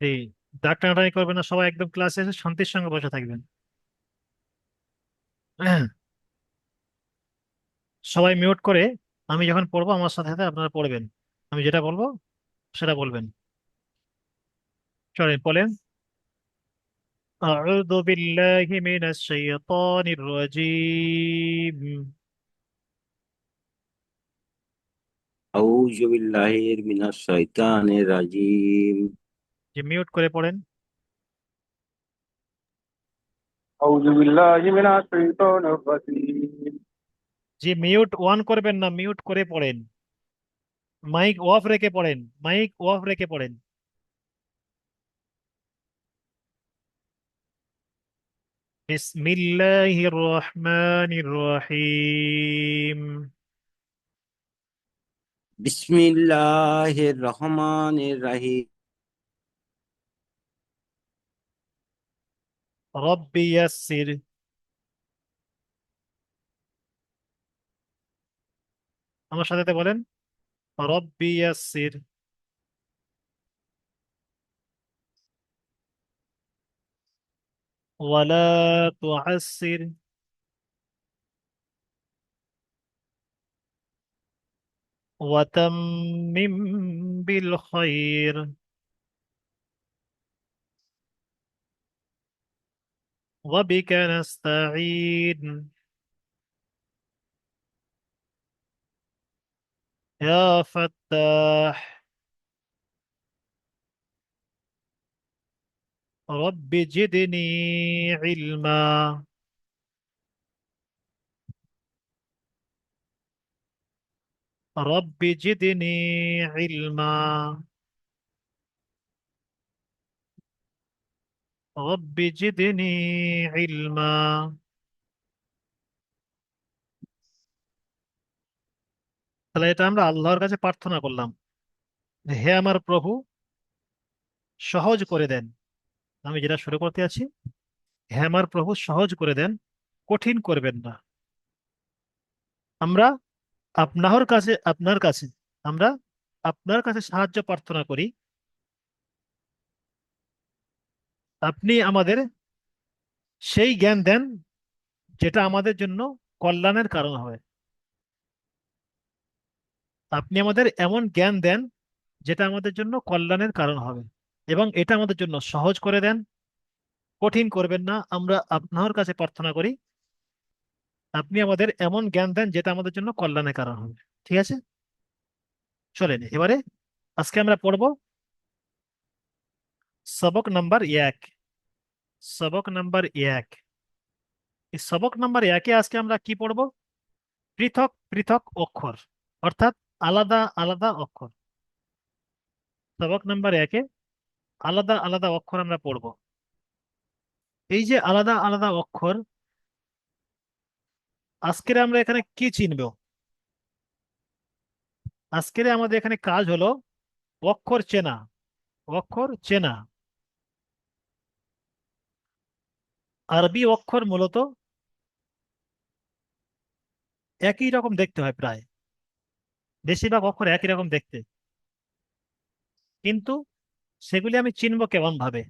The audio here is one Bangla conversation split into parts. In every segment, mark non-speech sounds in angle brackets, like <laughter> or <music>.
এই দাগ টানাটানি করবেন না সবাই একদম ক্লাসে এসে শান্তির সঙ্গে বসে থাকবেন সবাই মিউট করে আমি যখন পড়বো আমার সাথে সাথে আপনারা পড়বেন আমি যেটা বলবো সেটা বলবেন চলেন বলেন أعوذ بالله من الشيطان الرجيم আউযু বিল্লাহি মিনাশ শাইতানির রাজিম যে মিউট করে পড়েন أعوذ بالله من الشيطان الرجيم যে মিউট অন করবেন না মিউট করে পড়েন মাইক অফ রেখে পড়েন মাইক অফ রেখে পড়েন بسم الله الرحمن الرحيم বিসমিল্লাহির রহমানির রহিম رب يسر আমার সাথে সাথে বলেন رب يسر ولا تعسر وتمم بالخير وبك نستعين. يا فتاح رب زدني علما. رب زدني علما. رب زدني علما তাহলে এটা আমরা আল্লাহর কাছে প্রার্থনা করলাম যে, হে আমার প্রভু সহজ করে দেন আমি যেটা শুরু করতে আছি হে আমার প্রভু সহজ করে দেন কঠিন করবেন না আমরা আপনার কাছে আপনার কাছে আমরা আপনার কাছে সাহায্য প্রার্থনা করি আপনি আমাদের সেই জ্ঞান দেন যেটা আমাদের জন্য কল্যাণের কারণ হবে আপনি আমাদের এমন জ্ঞান দেন যেটা আমাদের জন্য কল্যাণের কারণ হবে এবং এটা আমাদের জন্য সহজ করে দেন। কঠিন করবেন না, আমরা আপনার কাছে প্রার্থনা করি, আপনি আমাদের এমন জ্ঞান দেন যেটা আমাদের জন্য কল্যাণের কারণ হবে। ঠিক আছে? চলেন, এবারে আজকে আমরা পড়ব সবক নাম্বার এক সবক নাম্বার এক এই সবক নাম্বার একে আজকে আমরা কি পড়ব পৃথক পৃথক অক্ষর অর্থাৎ আলাদা আলাদা অক্ষর সবক নাম্বার একে আলাদা আলাদা অক্ষর আমরা পড়ব এই যে আলাদা আলাদা অক্ষর, আজকের আমরা এখানে কি চিনব? আজকের আমাদের এখানে কাজ হলো অক্ষর চেনা অক্ষর চেনা। আরবি অক্ষর মূলত একই রকম দেখতে হয় প্রায়। বেশিরভাগ অক্ষর একই রকম দেখতে। কিন্তু সেগুলি আমি চিনব কেমন ভাবে?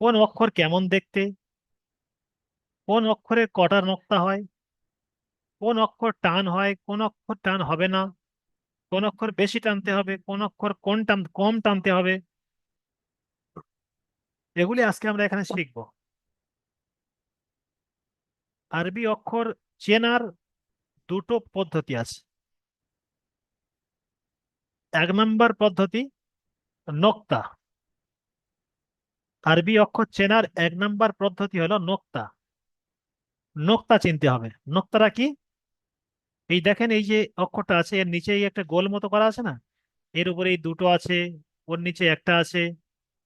কোন অক্ষর কেমন দেখতে? কোন অক্ষরের কটার নক্তা হয়? কোন অক্ষর টান হয়? কোন অক্ষর টান হবে না? কোন অক্ষর বেশি টানতে হবে? কোন অক্ষর কোন টান, কম টানতে হবে? এগুলি আজকে আমরা এখানে শিখব। আরবি অক্ষর চেনার দুটো পদ্ধতি আছে। এক নম্বর পদ্ধতি, নোক্তা। আরবি অক্ষর চেনার এক নম্বর পদ্ধতি হলো নোক্তা। নোক্তা চিনতে হবে। নোক্তাটা কি? এই দেখেন, এই যে অক্ষরটা আছে, এর নিচে একটা গোল মতো করা আছে না? এর উপরে এই দুটো আছে, ওর নিচে একটা আছে,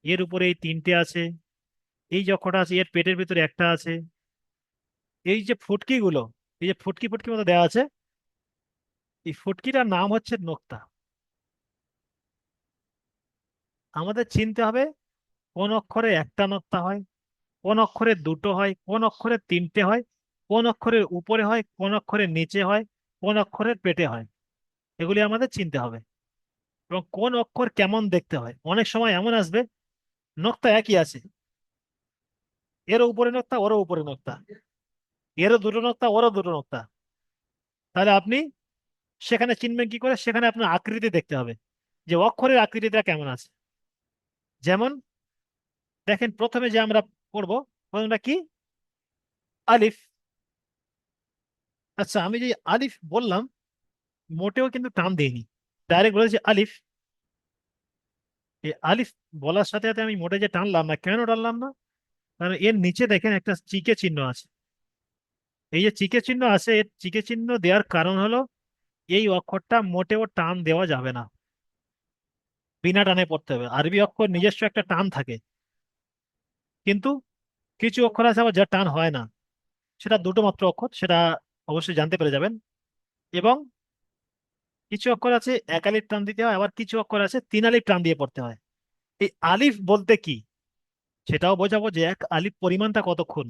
এর উপরে এই তিনটে আছে। এই যে অক্ষরটা আছে, এর পেটের ভিতরে একটা আছে। এই যে ফুটকি গুলো, এই যে ফুটকি ফুটকি মতো দেওয়া আছে, এই ফুটকিটার নাম হচ্ছে নোক্তা। আমাদের চিনতে হবে কোন অক্ষরে একটা নোক্তা হয়, কোন অক্ষরে দুটো হয়, কোন অক্ষরে তিনটে হয়, কোন অক্ষরের উপরে হয়, কোন অক্ষরের নিচে হয়, কোন অক্ষরের পেটে হয়। এগুলি আমাদের চিনতে হবে। এবং কোন অক্ষর কেমন দেখতে হয়? অনেক সময় এমন আসবে, নোক্তা একই আছে। এর উপরে নোক্তা, ওরও উপরে নোক্তা। এরও দুটো নোক্তা ওরও দুটো নোক্তা তাহলে আপনি সেখানে চিনবেন কি করে? সেখানে আপনার আকৃতি দেখতে হবে যে অক্ষরের আকৃতিটা কেমন আছে। যেমন দেখেন, প্রথমে যে আমরা পড়ব, প্রথমটা কি? আলিফ। আচ্ছা আমি যে আলিফ বললাম, মোটেও কিন্তু টান দিইনি। ডাইরেক্ট বলেছি আলিফ। এই আলিফ বলার সাথে সাথে আমি মোটে যে টানলাম না, কেন টানলাম না? কারণ এর নিচে দেখেন একটা চিকে চিহ্ন আছে। এই যে চিকে চিহ্ন আছে চিকে চিহ্ন দেওয়ার কারণ হলো, এই অক্ষরটা মোটেও টান দেওয়া যাবে না। বিনা টানে পড়তে হবে। আরবি অক্ষর নিজস্ব একটা টান থাকে। কিন্তু কিছু অক্ষর আছে আবার যা টান হয় না। সেটা দুটো মাত্র অক্ষর, সেটা অবশ্যই জানতে পেরে যাবেন। এবং কিছু অক্ষর আছে, এক আলিফ টান দিতে হয়, আবার কিছু অক্ষর আছে, তিন আলিফ টান দিয়ে পড়তে হয়। এই আলিফ বলতে কি? সেটাও বোঝাবো যে এক আলিফ পরিমাণটা কতক্ষণ?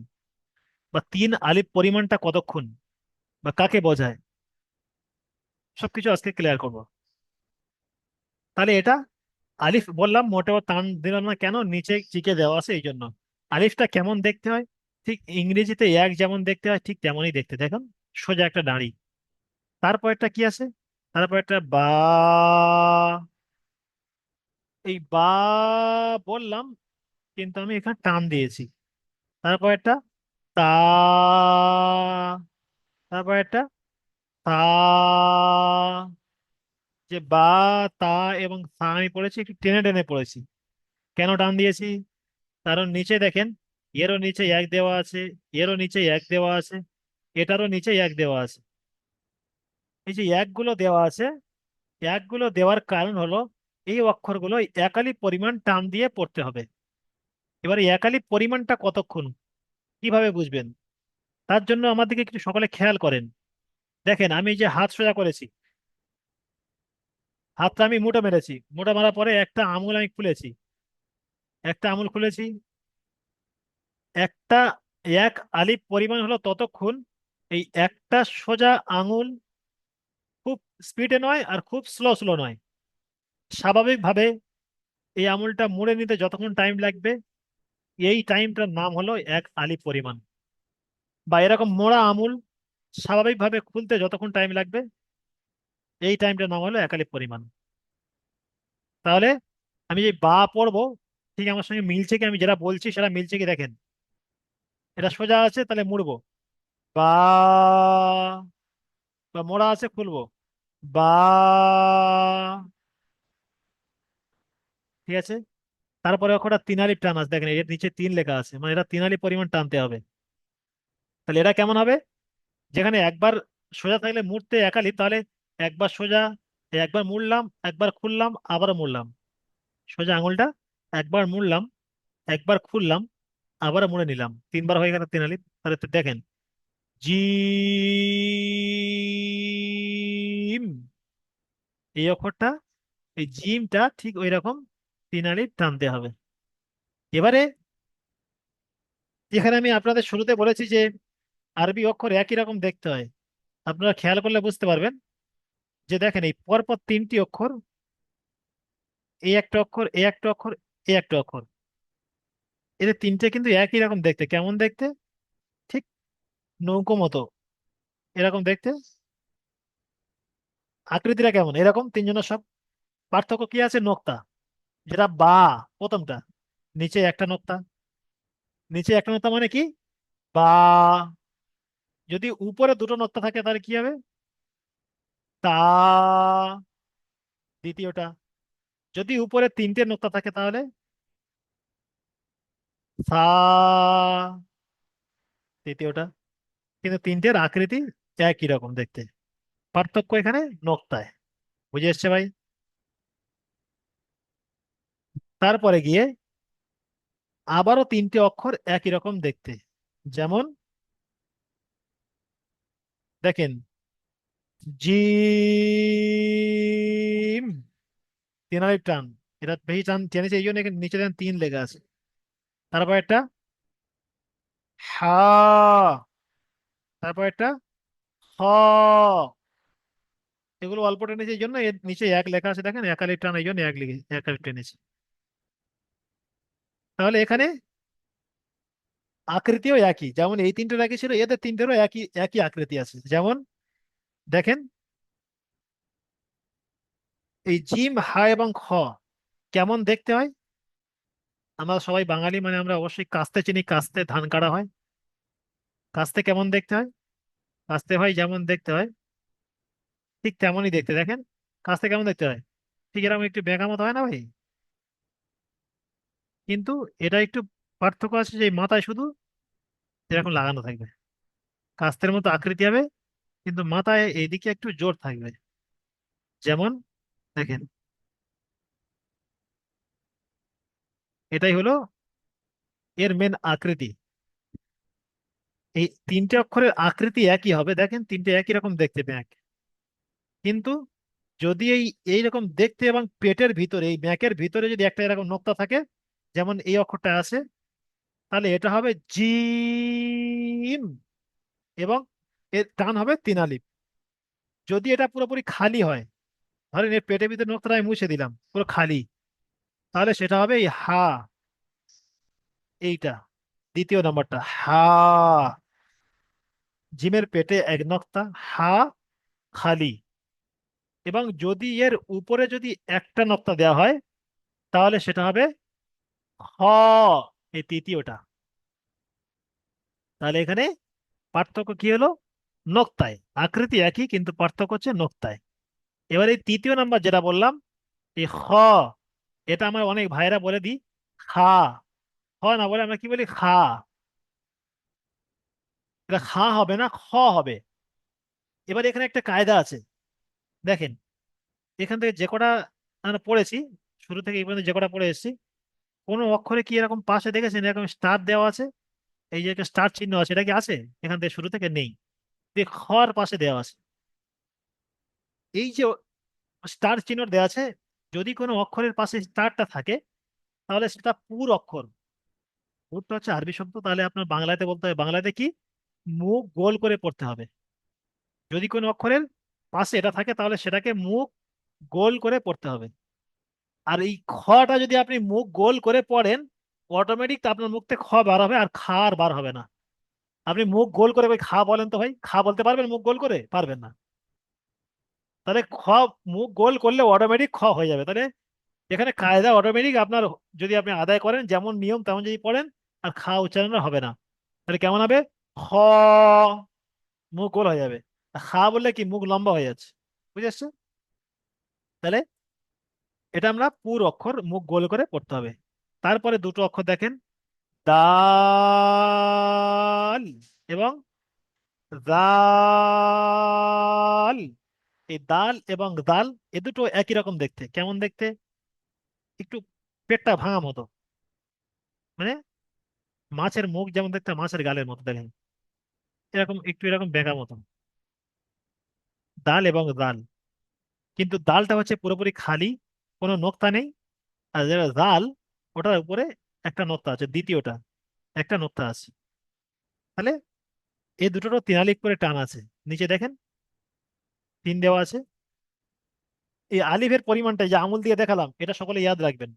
বা তিন আলিফ পরিমাণটা কতক্ষণ? বা কাকে বোঝায়? সবকিছু আজকে ক্লিয়ার করব। তাহলে এটা আলিফ বললাম, মোটেও টান দিলাম না কেন? নিচে চিকে দেওয়া আছে এই জন্য আলিফটা কেমন দেখতে হয়? ঠিক ইংরেজিতে এক যেমন দেখতে হয়, ঠিক তেমনই দেখতে। দেখুন, সোজা একটা দাঁড়ি। তারপর একটা কি আছে? তারপর একটা বা, এই বা বললাম, কিন্তু আমি এখানে টান দিয়েছি। তারপর একটা তা, তারপর একটা, তা, যে বা, তা এবং সা আমি পড়েছি, একটু টেনে টেনে পড়েছি। কেন টান দিয়েছি? কারণ নিচে দেখেন, এরও নিচে এক দেওয়া আছে, এরও নিচে এক দেওয়া আছে, এটারও নিচে এক দেওয়া আছে। এই যে একগুলো দেওয়া আছে, একগুলো দেওয়ার কারণ হলো, এই অক্ষরগুলো একালি পরিমাণ টান দিয়ে পড়তে হবে। এবার একালি পরিমাণটা কতক্ষণ? কীভাবে বুঝবেন? তার জন্য আমাদেরকে কিছু সকলে খেয়াল করেন। দেখেন, আমি যে হাত সোজা করেছি। হাতটা আমি মুঠো মেরেছি। মুঠো মারার পরে একটা আঙুল আমি খুলেছি। একটা আঙুল খুলেছি। একটা, এক আলিফ পরিমাণ হলো ততক্ষণ এই একটা সোজা আঙুল খুব স্পিডে নয় আর খুব স্লো স্লো নয়। স্বাভাবিকভাবে এই আঙুলটা মুড়ে নিতে যতক্ষণ টাইম লাগবে এই টাইমটার নাম হলো এক আলি পরিমাণ। বা এরকম মোড়া আমুল স্বাভাবিকভাবে খুলতে যতক্ষণ টাইম লাগবে, এই টাইমটার নাম হলো এক আলি পরিমাণ। তাহলে আমি যে বা পড়ব, ঠিক আমার সঙ্গে মিলছে কি? আমি যেটা বলছি সেটা মিলছে কি? দেখেন। এটা সোজা আছে, তাহলে মুড়বো। বা বা মোড়া আছে, খুলবো। বা, ঠিক আছে? তারপরে অক্ষরটা তিন আলিফ টান আছে। দেখেন, এর নিচে তিন লেখা আছে। মানে এটা তিন আলিফ পরিমাণ টানতে হবে। তাহলে এটা কেমন হবে? যেখানে একবার সোজা থাকলে মুড়তে একালি, তাহলে একবার সোজা, একবার মুড়লাম, একবার খুললাম, আবারও মুড়লাম। সোজা আঙুলটা, একবার মুড়লাম, একবার খুললাম, আবারও মুড়ে নিলাম। তিনবার হয়ে গেল তিনালি। তাহলে দেখেন, জিম, এই অক্ষরটা, এই জিমটা ঠিক ওই রকম তিন আলিফ টানতে হবে। এবারে এখানে আমি আপনাদের শুরুতে বলেছি যে আরবি অক্ষর একই রকম দেখতে হয়। আপনারা খেয়াল করলে বুঝতে পারবেন যে দেখেন এই পরপর তিনটি অক্ষর এই একটা অক্ষর এই একটা অক্ষর এই একটা অক্ষর। এদের তিনটে কিন্তু একই রকম দেখতে। কেমন দেখতে? ঠিক নৌকো মতো। এরকম দেখতে। আকৃতিটা কেমন? এরকম। তিনজনের সব পার্থক্য কি আছে? নোক্তা। যেটা বা, প্রথমটা। নিচে একটা নোক্তা। নিচে একটা নোক্তা মানে কি? বা। যদি উপরে দুটো নোক্তা থাকে তাহলে কি হবে? তা। দ্বিতীয়টা। যদি উপরে তিনটে নোক্তা থাকে তাহলে? সা। তৃতীয়টা কিন্তু তিনটের আকৃতি একই রকম দেখতে। পার্থক্য এখানে নোক্তায়। বুঝে এসছে ভাই? তারপরে গিয়ে আবারও তিনটে অক্ষর একই রকম দেখতে। যেমন, দেখেন আলিফ টান। এটা বেশি টান টেনেছে এই জন্য এখানে নিচে দেন তিন লেখা আছে। তারপর একটা, হা, তারপর একটা, হ। এগুলো অল্প টেনেছে, এই জন্য এর নিচে এক লেখা আছে, দেখেন এক টান, এই জন্য এক লিখে এক টেনেছে। তাহলে এখানে আকৃতিও একই। যেমন এই তিনটের একই ছিল, এদের তিনটেরও একই একই আকৃতি আছে। যেমন দেখেন, এই জিম, হা এবং খ কেমন দেখতে হয়? আমরা সবাই বাঙালি মানে আমরা অবশ্যই কাস্তে চিনি, কাস্তে ধান কাটা হয়। কাস্তে কেমন দেখতে হয়? কাস্তে হয় যেমন দেখতে হয়, ঠিক তেমনই দেখতে। দেখেন, কাস্তে কেমন দেখতে হয়? ঠিক এরকম একটু বেঁকা মতো হয় না ভাই? কিন্তু এটা একটু পার্থক্য আছে যে মাথায় শুধু এরকম লাগানো থাকবে। কাস্তের মতো আকৃতি হবে কিন্তু মাথায় এইদিকে একটু জোর থাকবে। যেমন দেখেন। এটাই হলো এর মেন আকৃতি। এই তিনটে অক্ষরের আকৃতি একই হবে দেখেন তিনটে একই রকম দেখতে ব্যাঙ কিন্তু যদি এই এইরকম দেখতে এবং পেটের ভিতরে এই ব্যাকের ভিতরে যদি একটা এরকম নোক্তা থাকে যেমন এই অক্ষরটা আছে, তাহলে এটা হবে জিম এবং এর টান হবে তিন আলিফ যদি এটা পুরোপুরি খালি হয়, ধরেন এর পেটের ভিতরে নোক্তাটা আমি মুছে দিলাম, পুরো খালি, তাহলে সেটা হবে এই হা, এইটা, দ্বিতীয় নম্বরটা, হা, জিমের পেটে এক নক্তা হা, খালি, এবং যদি এর উপরে যদি একটা নক্তা দেওয়া হয়, তাহলে সেটা হবে হ, এই তৃতীয়টা তাহলে এখানে পার্থক্য কি হলো? নোক্তায়। আকৃতি একই, কিন্তু পার্থক্য হচ্ছে এবার এই তৃতীয় নাম্বার যেটা বললাম, এই খ এটা আমার অনেক ভাইরা বলে দিই, খা। খ না বলে আমরা কি বলি? খা। এটা খা হবে না, খ হবে। এবার এখানে একটা কায়দা আছে। দেখেন, এখান থেকে যে কটা পড়েছি, শুরু থেকে এই পর্যন্ত যে কটা পড়ে এসেছি কোনো অক্ষরে কি এরকম পাশে দেখেছেন? এরকম স্টার দেওয়া আছে? এই যে একটা স্টার চিহ্ন আছে, এটা কি আছে? এখান থেকে শুরু থেকে নেই। খর পাশে দেওয়া আছে। এই যে স্টার চিহ্ন দেওয়া আছে, যদি কোনো অক্ষরের পাশে স্টারটা থাকে, তাহলে সেটা পুর অক্ষর। পুরটা হচ্ছে আরবি শব্দ, তাহলে আপনার বাংলাতে বলতে হবে। বাংলাতে কি? মুখ গোল করে পড়তে হবে। যদি কোনো অক্ষরের পাশে এটা থাকে, তাহলে সেটাকে মুখ গোল করে পড়তে হবে। আর এই খটা যদি আপনি মুখ গোল করে পড়েন অটোমেটিক আপনার মুখ থেকে খ বার হবে আর খা আর বার হবে না। আপনি মুখ গোল করে ওই খা বলেন তো ভাই? খা বলতে পারবেন মুখ গোল করে? পারবেন না। তাহলে খ মুখ গোল করলে অটোমেটিক খ হয়ে যাবে। তাহলে এখানে কায়দা অটোমেটিক আপনার যদি আপনি আদায় করেন, যেমন নিয়ম তেমন যদি পড়েন, আর খা উচ্চারণ হবে না। তাহলে কেমন হবে? খ মুখ গোল হয়ে যাবে। খা বললে কি? মুখ লম্বা হয়ে যাচ্ছে। বুঝে আসছে তাহলে এটা আমরা পুর অক্ষর মুখ গোল করে পড়তে হবে। তারপরে দুটো অক্ষর দেখেন। দাল এবং দাল এই দাল এবং দাল এ দুটো একই রকম দেখতে। কেমন দেখতে? একটু পেটটা ভাঙা মতো। মানে মাছের মুখ যেমন দেখতে মাছের গালের মতো দেখেন। এরকম, একটু এরকম বেঁকা মতো। দাল এবং দাল কিন্তু দালটা হচ্ছে পুরোপুরি খালি। কোনো নোক্তা নেই। আর যেটা জাল, ওটার উপরে একটা নোক্তা আছে, দ্বিতীয়টা, একটা নোক্তা আছে। তাহলে এই দুটোরও তিন আলিফ করে টান আছে। নিচে দেখেন, তিন দেওয়া আছে। এই আলিফের পরিমাণটা যে আঙুল দিয়ে দেখালাম, এটা সকলে ইয়াদ রাখবেন।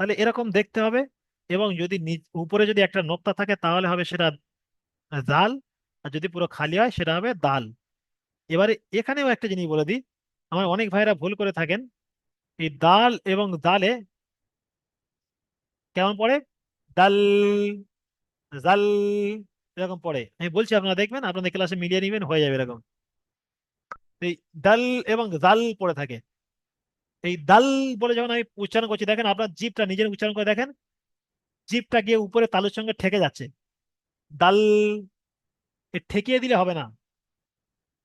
তাহলে এরকম দেখতে হবে এবং যদি উপরে যদি একটা নোক্তা থাকে, তাহলে হবে সেটা জাল, আর যদি পুরো খালি হয়, সেটা হবে দাল। এবারে এখানেও একটা জিনিস বলে দিই আমার অনেক ভাইরা ভুল করে থাকেন। এই দাল এবং দালে কেমন পড়ে? দাল, জাল এরকম পড়ে। আমি বলছি, আপনারা দেখবেন, আপনাদের ক্লাসে মিলিয়ে নিবেন, হয়ে যাবে এরকম। এই দাল এবং জাল পড়ে থাকে। এই দাল বলে যখন আমি উচ্চারণ করছি, দেখেন আপনার জিপটা নিজের উচ্চারণ করে দেখেন। জিভটা গিয়ে উপরে তালুর সঙ্গে ঠেকে যাচ্ছে। দাল ঠেকিয়ে দিলে হবে না।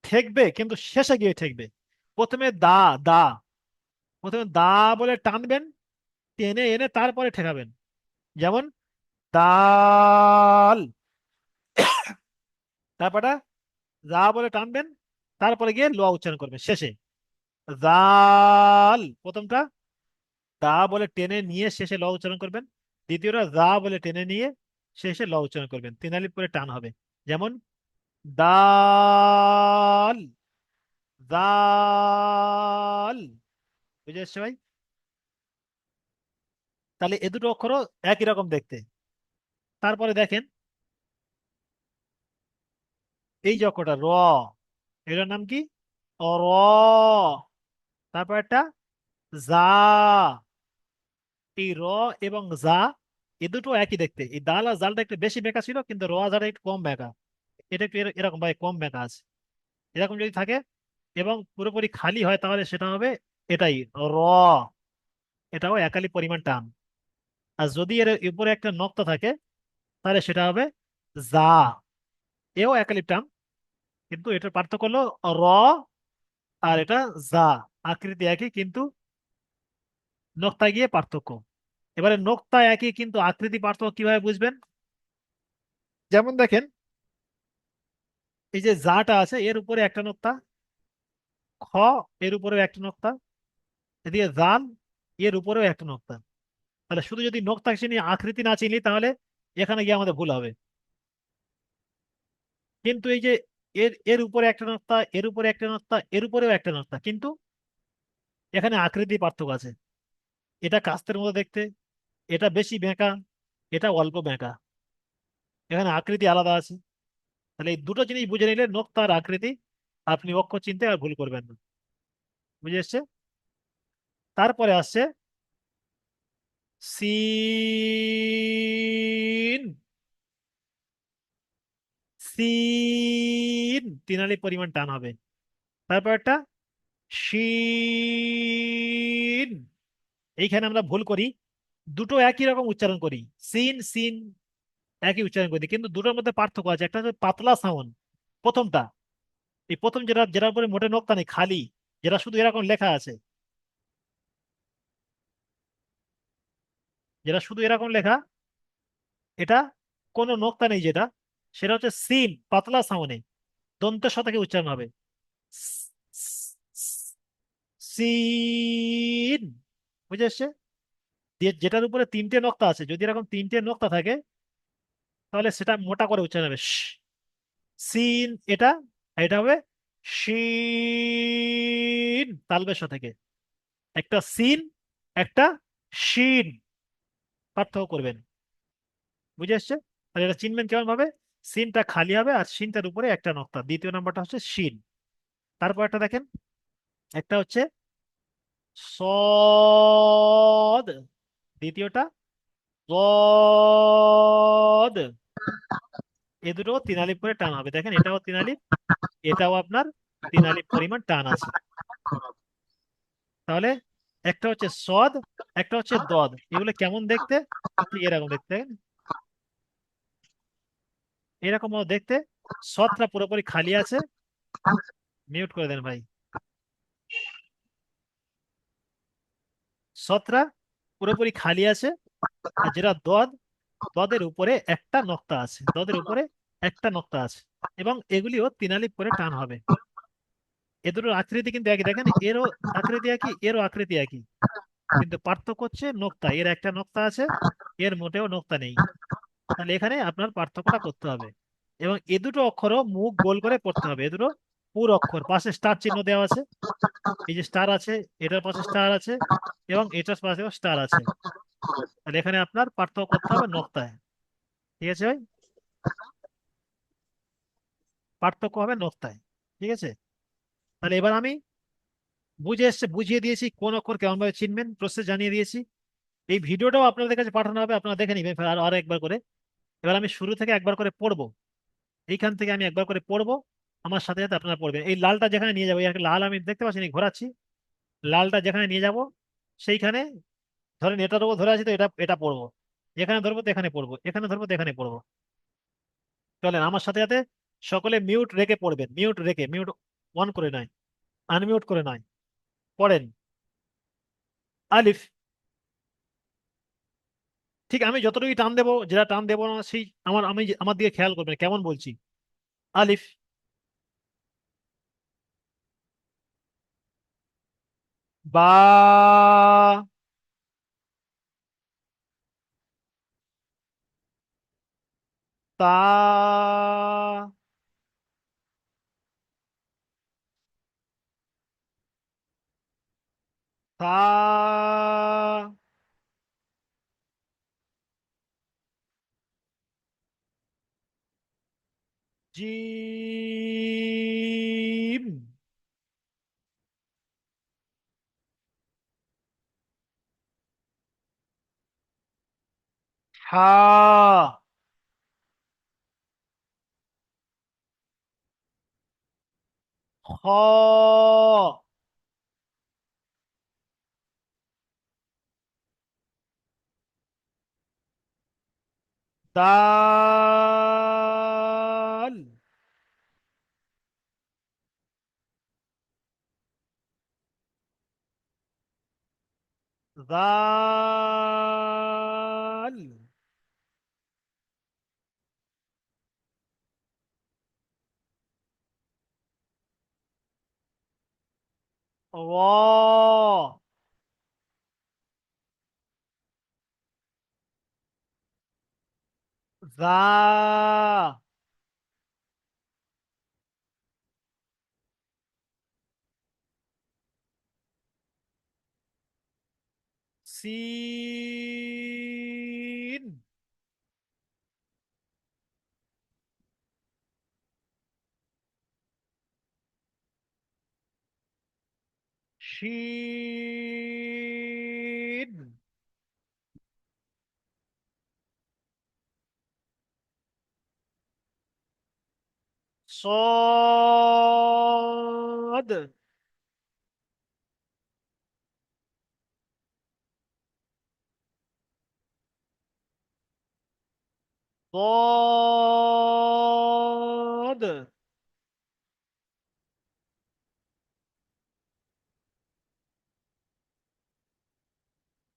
ঠেকবে, কিন্তু শেষে গিয়ে ঠেকবে। প্রথমে দা দা। প্রথমে দা বলে টানবেন, টেনে এনে তারপরে ঠেকাবেন। যেমন, দাল। <coughs> তারপরে দা বলে টানবেন, তারপরে গিয়ে লোয়া উচ্চারণ করবেন শেষে। জাল প্রথমটা দা বলে টেনে নিয়ে শেষে ল উচ্চারণ করবেন। দ্বিতীয়টা দা বলে টেনে নিয়ে শেষে ল উচ্চারণ করবেন। তিন পরে টান হবে। যেমন, দাল। দাল। বুঝে এসছে ভাই? তাহলে এ দুটো অক্ষরও একই রকম দেখতে। তারপরে দেখেন এই যে অক্ষরটা র এটার নাম কি? অ, র। তারপর একটা যা। এই র এবং যা এ দুটো একই দেখতে। এই দাল আর জালটা একটু বেশি বেঁকা ছিল কিন্তু র জালটা একটু কম বেঁকা। এটা একটু এরকম ভাই কম বেঁকা আছে। এরকম যদি থাকে এবং পুরোপুরি খালি হয় তাহলে সেটা হবে এটাই, র। এটাও একালি পরিমাণ টান। আর যদি এর উপরে একটা নক্তা থাকে, তাহলে সেটা হবে যা। এও একালি টান, কিন্তু এটার পার্থক্য হলো র আর এটা যা। আকৃতি একই, কিন্তু নোক্তা গিয়ে পার্থক্য। এবারে নোক্তা একই, কিন্তু আকৃতি পার্থক্য কীভাবে বুঝবেন? যেমন দেখেন, এই যে জাটা আছে, এর উপরে একটা নোক্তা খ এর উপরেও একটা নোক্তা, এদিকে জাল এর উপরেও একটা নোক্তা। তাহলে শুধু যদি নোক্তা চিনি, আকৃতি না চিনি, তাহলে এখানে গিয়ে আমাদের ভুল হবে। কিন্তু এই যে এর এর উপরে একটা নোক্তা, এর উপরে একটা নোক্তা, এর উপরেও একটা নোক্তা, কিন্তু এখানে আকৃতি পার্থক্য আছে। এটা কাস্তের মতো দেখতে, এটা বেশি বেঁকা, এটা অল্প বেঁকা। এখানে আকৃতি আলাদা আছে। তাহলে এই দুটো জিনিস বুঝে নিলে নোক্তা আর আকৃতি আপনি অক্ষর চিনতে আর ভুল করবেন না। বুঝে এসছে? তারপরে আসছে সিন। তিনালি পরিমাণ টান হবে। তারপর একটা এইখানে আমরা ভুল করি। দুটো একই রকম উচ্চারণ করি। সিন সিন, একই উচ্চারণ করি। কিন্তু দুটোর মধ্যে পার্থক্য আছে। একটা হচ্ছে পাতলা সাউন্ড প্রথমটা। এই প্রথম যেটা যেটার উপরে মোটে নোক্তা নেই, খালি যেটা শুধু এরকম লেখা আছে। যেটা শুধু এরকম লেখা, এটা কোনো নোক্তা নেই যেটা, সেটা হচ্ছে সিন, পাতলা সাউন্ডে, দন্তের সাথে উচ্চারণ হবে? সিন, বুঝে এসছে? যেটার উপরে তিনটে নোক্তা আছে, যদি এরকম তিনটে নোক্তা থাকে, তাহলে সেটা মোটা করে উচ্চারণ হবে সিন এটা এটা হবে শিন তালবেশ থেকে। একটা সিন, একটা শিন। পার্থক্য করবেন। বুঝে এসছে তাহলে এটা চিনবেন কেমন ভাবে সিনটা খালি হবে আর সিনটার উপরে একটা নক্তা। দ্বিতীয় নাম্বারটা হচ্ছে শিন। তারপর একটা দেখেন। একটা হচ্ছে সদ। দ্বিতীয়টা সদ। এ দুটো তিন আলিফ করে টান হবে। দেখেন, এটাও তিন আলিফ এটাও আপনার তিন আলিফ পরিমাণ টান আছে। তাহলে একটা হচ্ছে সদ, একটা হচ্ছে দদ। এগুলো কেমন দেখতে? এরকম দেখতে? এরকম দেখতে। সদটা পুরোপুরি খালি আছে। মিউট করে দেন ভাই। সদটা পুরোপুরি খালি আছে। আর যেটা দদ দদের উপরে একটা নক্তা আছে, দদের উপরে একটা নক্তা আছে এবং এগুলিও তিনালিপ করে টান হবে। এ দুটোর আকৃতি কিন্তু একই, দেখেন এরও আকৃতি একই, এরও আকৃতি একই। কিন্তু পার্থক্য হচ্ছে নোক্তা, এর একটা নোক্তা আছে, এর মোটেও নোক্তা নেই। তাহলে এখানে আপনার পার্থক্যটা করতে হবে এবং এ দুটো অক্ষরও মুখ গোল করে পড়তে হবে, এ দুটো পুর অক্ষর পাশে স্টার চিহ্ন দেওয়া আছে। এই যে স্টার আছে, এটার পাশে স্টার আছে এবং এটার পাশেও স্টার আছে। তাহলে এখানে আপনার পার্থক্য করতে হবে নোক্তায়। ঠিক আছে ভাই? পার্থক্য হবে নোক্তায়। ঠিক আছে? তাহলে এবার আমি বুঝে এসছে, বুঝিয়ে দিয়েছি কোন অক্ষর কেমন ভাবে চিনবেন প্রসেস জানিয়ে দিয়েছি। এই ভিডিওটাও আপনাদের কাছে পাঠানো হবে, আপনারা দেখে নিবেন আর একবার করে। এবার আমি শুরু থেকে একবার করে পড়ব। এইখান থেকে আমি একবার করে পড়ব। আমার সাথে সাথে আপনারা পড়বেন। এই লালটা যেখানে নিয়ে যাব, এই লাল আমি দেখতে পাচ্ছি ঘোরাচ্ছি। লালটা যেখানে নিয়ে যাব, সেইখানে ধরেন এটার উপর ধরে আছি তো এটা এটা পড়ব। এখানে ধরবো তো এখানে পড়ব, এখানে ধরবো তো এখানে পড়ব। চলেন, আমার সাথে সাথে সকলে মিউট রেখে পড়বেন। মিউট রেখে মিউট অন করে নয় আনমিউট করে নয়। পড়েন। আলিফ। ঠিক আমি যতটুকু টান দেবো, যেটা টান দেবো না, সেই আমার, আমি আমার দিকে খেয়াল করবেন, কেমন বলছি? আলিফ। 마, 따, 다, 지, হা খ দাল দাল র যা সিন Rashid. Sod. Sod.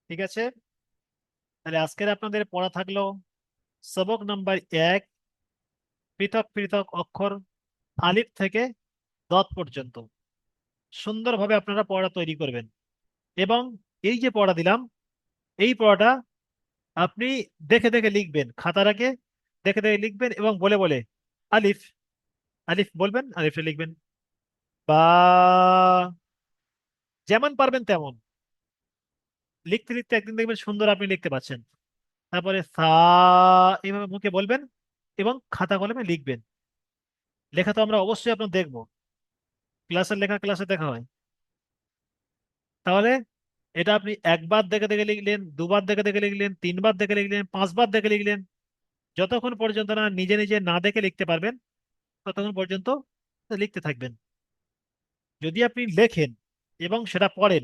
ঠিক আছে? তাহলে আজকের আপনাদের পড়া থাকল সবক নাম্বার এক, পৃথক পৃথক অক্ষর আলিফ থেকে দত পর্যন্ত। সুন্দরভাবে আপনারা পড়া তৈরি করবেন। এবং এই যে পড়া দিলাম, এই পড়াটা আপনি দেখে দেখে লিখবেন। আগে দেখে দেখে লিখবেন এবং বলে বলে আলিফ আলিফ বলবেন, আলিফে লিখবেন। বা যেমন পারবেন তেমন। লিখতে লিখতে একদিন দেখবেন সুন্দর আপনি লিখতে পাচ্ছেন। তারপরে সা এইভাবে মুখে বলবেন এবং খাতা কলমে লিখবেন। লেখা তো আমরা অবশ্যই আপনার দেখব। ক্লাসের লেখা ক্লাসে দেখা হয়। তাহলে এটা আপনি একবার দেখে দেখে লিখলেন, দুবার দেখে দেখে লিখলেন, তিনবার দেখে লিখলেন, পাঁচবার দেখে লিখলেন, যতক্ষণ পর্যন্ত না নিজে নিজে না দেখে লিখতে পারবেন, ততক্ষণ পর্যন্ত লিখতে থাকবেন। যদি আপনি লেখেন এবং সেটা পড়েন,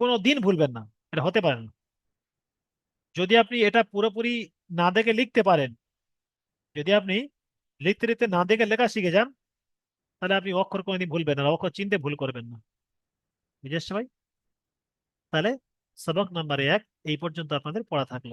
কোনো দিন ভুলবেন না। এটা হতে পারে না। যদি আপনি এটা পুরোপুরি না দেখে লিখতে পারেন, যদি আপনি লিখতে লিখতে না দেখে লেখা শিখে যান, তাহলে আপনি অক্ষর কোনোদিন ভুলবেন না অক্ষর চিনতে ভুল করবেন না। বুঝেছ ভাই? তাহলে সবক নাম্বার এক এই পর্যন্ত আপনাদের পড়া থাকল।